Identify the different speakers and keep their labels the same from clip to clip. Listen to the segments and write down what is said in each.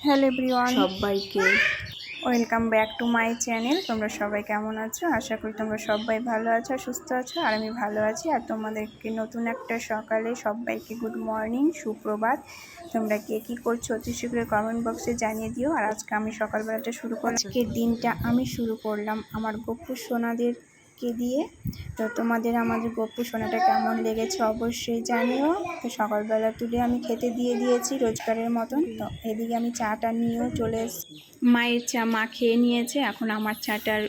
Speaker 1: Hello everyone
Speaker 2: সবাইকে
Speaker 1: welcome back to my channel তোমরা সবাই কেমন আছো? আশা করি তোমরা সবাই ভালো আছো আর সুস্থ আছো আর আমি ভালো আছি। আর তোমাদেরকে নতুন একটা সকালে সবাইকে গুড মর্নিং সুপ্রভাত। তোমরা কে কী করছ অতি শীঘ্রই কমেন্ট বক্সে জানিয়ে দিও। আর আজকে আমি সকালবেলাটা শুরু করলাম। আজকের দিনটা আমি শুরু করলাম আমার গপ্পু সোনাদেরকে দিয়ে। তো তোমাদের আমাদের গপ্পু সোনাটা কেমন লেগেছে অবশ্যই জানিও। তো সকালবেলা তুলে আমি খেতে দিয়ে দিয়েছি রোজগারের মতন। তো এদিকে আমি চাটা নিয়েও চলে মায়ের চা মা খেয়ে নিয়েছে। এখন আমার চাটার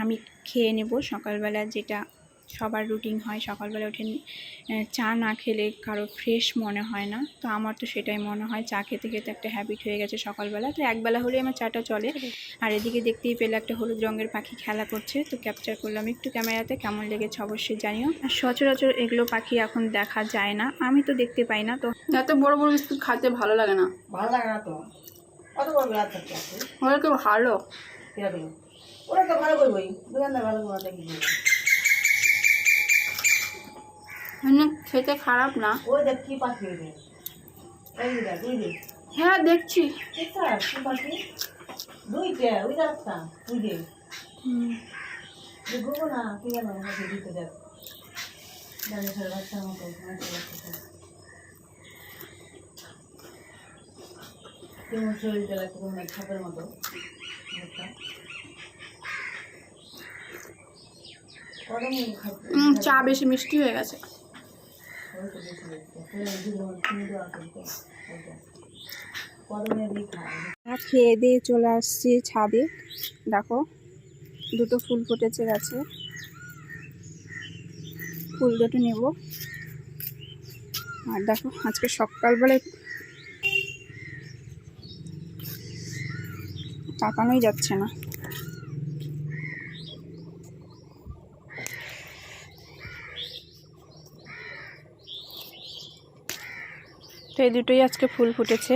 Speaker 1: আমি খেয়ে নেব সকালবেলা যেটা সবার রুটিন হয়। সকালবেলা উঠে চা না খেলে কারও ফ্রেশ মনে হয় না। তো আমার তো সেটাই মনে হয়। চা খেতে খেতে একটা হ্যাবিট হয়ে গেছে সকালবেলা। তো একবেলা হলেই আমার চাটা চলে। আর এদিকে দেখতেই পেলে একটা হলুদ রঙের পাখি খেলা করছে। তো ক্যাপচার করলাম একটু ক্যামেরাতে কেমন লেগেছে অবশ্যই জানিও। আর সচরাচর এগুলো পাখি এখন দেখা যায় না। আমি তো দেখতে পাই না। তো
Speaker 2: এত বড় বড় বিস্কুট খাইতে ভালো লাগে না।
Speaker 3: ভালো লাগে না তো। বড় থাকতে
Speaker 2: ভালো।
Speaker 3: ওরা তো ভালো করবোই। দোকানদার ভালো করব?
Speaker 2: খেতে খারাপ না।
Speaker 3: ওই দেখ কি পাখি ওই এই দেখ, দুই দেখ।
Speaker 2: হ্যাঁ দেখছি।
Speaker 3: মতো। শরীরটা লাগছে
Speaker 2: চা বেশি মিষ্টি হয়ে গেছে।
Speaker 1: খেয়ে দিয়ে চলে আসছি ছাদে। দেখো, দুটো ফুল ফুটেছে গাছে। ফুল দুটো নেব। আর দেখো, আজকে সকালবেলায় তাকানোই যাচ্ছে না। তো এই দুটোই আজকে ফুল ফুটেছে।